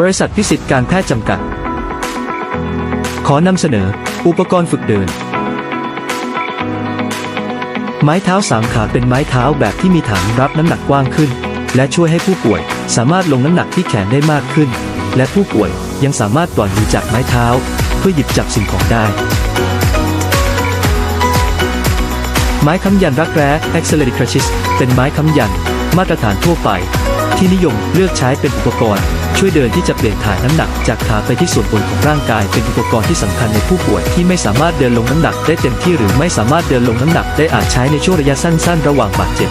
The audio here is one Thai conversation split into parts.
บริษัทพิสิทธิ์การแพทย์จำกัด ขอนำเสนอ อุปกรณ์ฝึกเดิน ไม้เท้าสามขาเป็นไม้เท้าแบบที่มีฐานรับน้ำหนักกว้างขึ้น และช่วยให้ผู้ป่วยสามารถลงน้ำหนักที่แขนได้มากขึ้น และผู้ป่วยยังสามารถปล่อยมือจากไม้เท้า เพื่อหยิบจับสิ่งของได้ ไม้ค้ำยันรักแร้ Accelerated Crutches เป็นไม้ค้ำยัน มาตรฐานทั่วไป ที่นิยมเลือกใช้เป็นอุปกรณ์ ช่วยเดินที่จะเปลี่ยนถ่ายน้ำหนัก จากขาไปที่ส่วนบนของร่างกาย เป็นอุปกรณ์ที่สำคัญในผู้ป่วยที่ไม่สามารถเดินลงน้ำหนักได้เต็มที่หรือไม่สามารถเดินลงน้ำหนักได้อาจใช้ในช่วงระยะสั้น ๆ ระหว่างบาดเจ็บ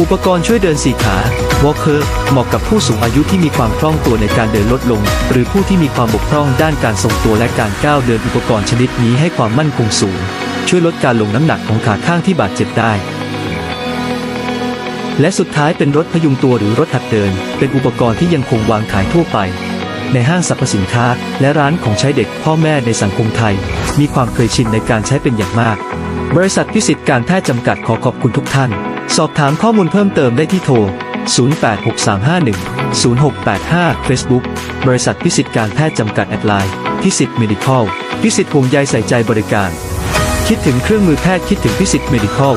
อุปกรณ์ช่วยเดินสี่ขา Walker เหมาะกับผู้สูงอายุที่มีความคล่องตัวในการเดินลดลง หรือผู้ที่มีความบกพร่องด้านการทรงตัวและการก้าวเดินอุปกรณ์ชนิดนี้ให้ความมั่นคงสูง ช่วยลดการลงน้ำหนักของขาข้างที่บาดเจ็บได้ และสุดท้ายเป็นรถพยุงตัวหรือรถหัดเดิน เป็นอุปกรณ์ที่ยังคงวางขายทั่วไป ในห้างสรรพสินค้า และร้านของใช้เด็กพ่อแม่ในสังคมไทย มีความเคยชินในการใช้เป็นอย่างมาก บริษัทพิสิทธิ์การแพทย์จำกัดขอขอบคุณทุกท่าน สอบถามข้อมูลเพิ่มเติมได้ที่โทร 086351 0685 Facebook บริษัทพิสิทธิ์การแพทย์จำกัดแอดไลน์พิสิทธิ์เมดิคอลพิสิทธิ์ห่วงใยใส่ใจบริการ คิดถึงเครื่องมือแพทย์คิดถึงพิสิทธิ์เมดิคอล